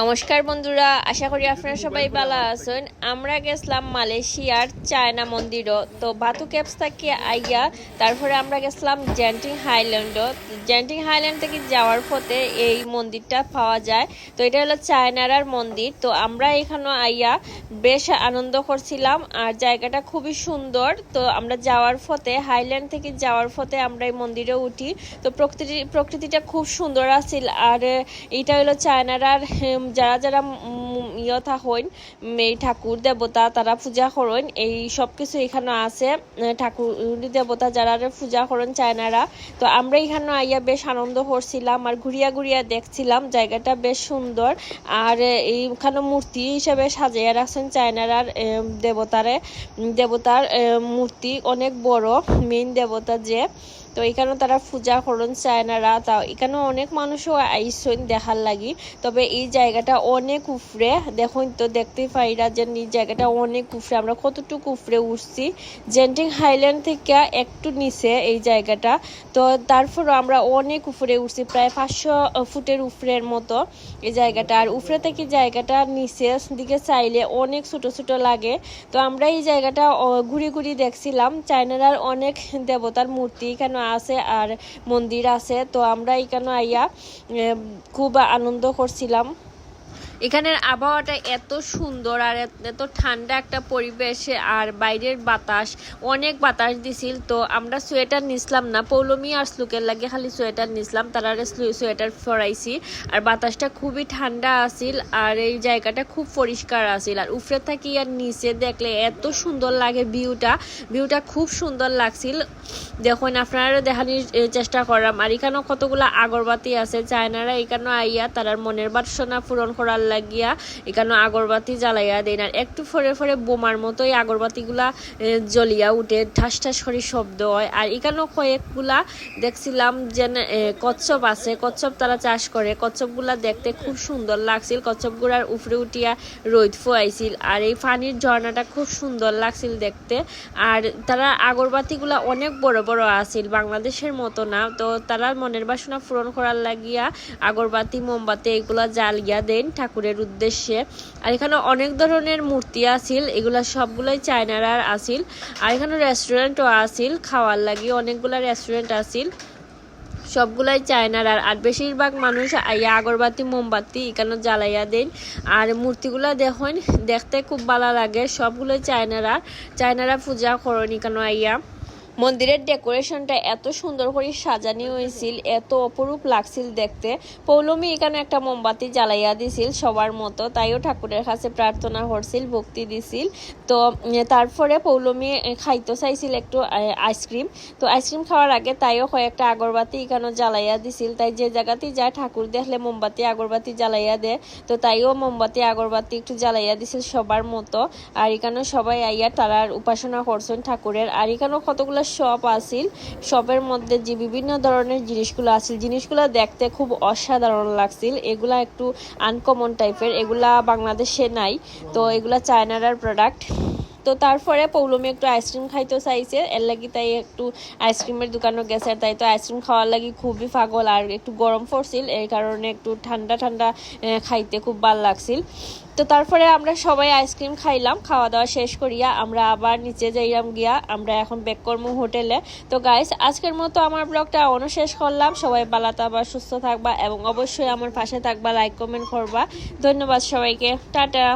নমস্কার বন্ধুরা, আশা করি আপনারা সবাই ভালো আছেন। আমরা গেছিলাম মালয়েশিয়ার চায়না মন্দিরও। তো বাতু ক্যাপস থেকে আইয়া তারপরে আমরা গেছিলাম জেন্টিং হাইল্যান্ডও। জেন্টিং হাইল্যান্ড থেকে যাওয়ার পথে এই মন্দিরটা পাওয়া যায়। তো এটা হলো চায়নারার মন্দির। তো আমরা এখানে আইয়া বেশ আনন্দ করছিলাম আর জায়গাটা খুবই সুন্দর। তো আমরা যাওয়ার পথে, হাইল্যান্ড থেকে যাওয়ার পথে আমরা এই মন্দিরে উঠি। তো প্রকৃতি, প্রকৃতিটা খুব সুন্দর আছিল। আর এটা হলো চায়নারার যারা যারা ইয়থা হইন, এই ঠাকুর দেবতা, তারা পূজা করেন। এই সব কিছু এখানে আছে। ঠাকুর দেবতা যারা পূজা করেন চায়নারা। তো আমরা এখানে আইয়া বেশ আনন্দ করছিলাম আর ঘুরিয়া ঘুরিয়া দেখছিলাম। জায়গাটা বেশ সুন্দর। আর এইখানে মূর্তি হিসেবে সাজিয়ে রাখছেন চায়নারার দেবতারে। দেবতার মূর্তি অনেক বড় মেইন দেবতা যে। তো এখানে তারা পূজা করেন চায়নারা তা এখানে অনেক মানুষও আইসন দেখার লাগি। তবে এই জায়গাটা অনেক উফরে। দেখুন তো, দেখতেই পাইরা যে এই জায়গাটা অনেক উফরে। আমরা কতটুকু উফরে উঠছি। জেন্টিং হাইল্যান্ড থেকে একটু নিচে এই জায়গাটা। তো তারপর আমরা অনেক উপরে উঠছি, প্রায় পাঁচশো ফুটের উপরের মতো এই জায়গাটা। আর উফরে থেকে জায়গাটা নিচে, দিকে চাইলে অনেক ছোট ছোট লাগে। তো আমরা এই জায়গাটা ঘুরে ঘুরে দেখছিলাম। চায়নার অনেক দেবতার মূর্তি এখানে আছে আর মন্দির আছে। তো আমরা এখানে আইয়া খুব আনন্দ করছিলাম। এখানের আবহাওয়াটা এত সুন্দর আর এত- ঠান্ডা একটা পরিবেশে আর বাইরের বাতাস, অনেক বাতাস দিছিল। তো আমরা সোয়েটার নিছিলাম না, পৌলমি আর স্লুকের লাগে খালি সোয়েটার নিছিলাম, তারা সোয়েটার ফরাইছি আর বাতাসটা খুবই ঠান্ডা আছিল আর এই জায়গাটা খুব পরিষ্কার আছিল। আর উফরে থাকি আর নিচে দেখলে এত সুন্দর লাগে ভিউটা ভিউটা খুব সুন্দর লাগছিল। দেখুন, আপনারা দেখানোর চেষ্টা করলাম। আর এখানেও কতগুলা আগরবাতি আছে, চায়নারা এখানে আইয়া তারার মনের বাসনা পূরণ করার লাগিয়া এখানে আগরবাতি জ্বালাইয়া দেন। আর একটু ফরে ফরে বোমার মতোই আগরবাতিগুলা জ্বলিয়া উঠে ঠাস ঠাস করে শব্দ হয়। আর এখানেও কয়েকগুলা দেখছিলাম যে কচ্ছপ আছে। কচ্ছপ তারা চাষ করে। কচ্ছপগুলা দেখতে খুব সুন্দর লাগছিল। কচ্ছপগুলার উপরে উঠিয়া রোদ ফুয়াইছিল। আর এই পানির ঝর্ণাটা খুব সুন্দর লাগছিল দেখতে। আর তারা আগরবাতিগুলা অনেক বড় বড় আছিল। বাংলাদেশের মতো না। তো তারা মনের বাসনা পূরণ করার লাগিয়া আগরবাতি, মোমবাতি এগুলা জ্বালিয়া দেন। ঠাকুরের উদ্দেশ্যে। আর এখানে অনেক ধরনের মূর্তি আছিল, এগুলা সবগুলোই চায়নার আছিল। আর এখানে রেস্টুরেন্টও আছিল, খাওয়ার লাগি অনেকগুলা রেস্টুরেন্ট আছিল। সবগুলাই চায়নার আর আর বেশিরভাগ মানুষ আইয়া আগরবাতি, মোমবাতি এখানে জ্বালাইয়া দেন। আর মূর্তিগুলা দেখুন, দেখতে খুব ভালো লাগে। সবগুলোই চায়নারা চায়নারা পূজা করেন এখানে আইয়া। মন্দিরের ডেকোরেশনটা এত সুন্দর করে সাজানো হয়েছিল, এত অপরূপ লাগছিল দেখতে। পৌলমী এখানে একটা মোমবাতি জ্বালাইয়া দিছিল সবার মতো, তাইও ঠাকুরের কাছে প্রার্থনা করছিল, ভক্তি দিছিল। তো তারপরে পৌলমী খাইতে চাইছিল একটু আইসক্রিম। তো আইসক্রিম খাওয়ার আগে তাইও কয়েকটা আগরবাতি এখানে জ্বালাইয়া দিছিল। তাই যে জায়গাতেই যায় ঠাকুর দেখলে মোমবাতি আগরবাতি জ্বালাইয়া দেয়, তো তাইও মোমবাতি আগরবাতি একটু জ্বালাইয়া দিছিল সবার মতো। আর এখানে সবাই আইয়া তারার উপাসনা করছেন ঠাকুরের। আর এখানেও কতগুলো শপ আছিল। শপের মধ্যে যে বিভিন্ন ধরনের জিনিসগুলো আসিল জিনিসগুলো দেখতে খুব অসাধারণ লাগছিল। এগুলা একটু আনকমন টাইপের এগুলা বাংলাদেশে নাই। তো এগুলা চায়নার প্রোডাক্ট তো তারপরে পৌলমি একটু আইসক্রিম খাইতে চাইছে। এর লাগি তাই একটু আইসক্রিমের দোকানও গেছে। তাই তো আইসক্রিম খাওয়ার লাগি খুবই পাগল। আর একটু গরম পড়ছিল, এই কারণে একটু ঠান্ডা ঠান্ডা খাইতে খুব ভালো লাগছিল। তো তারপরে আমরা সবাই আইসক্রিম খাইলাম। খাওয়া দাওয়া শেষ করিয়া আমরা আবার নিচে যাইলাম গিয়া। আমরা এখন ব্যাক করব হোটেলে। তো গাইস আজকের মতো আমার ব্লগটা অনু শেষ করলাম। সবাই পালাতা বা সুস্থ থাকবা এবং অবশ্যই আমার পাশে থাকবা লাইক কমেন্ট করবা। ধন্যবাদ সবাইকে। টাটা।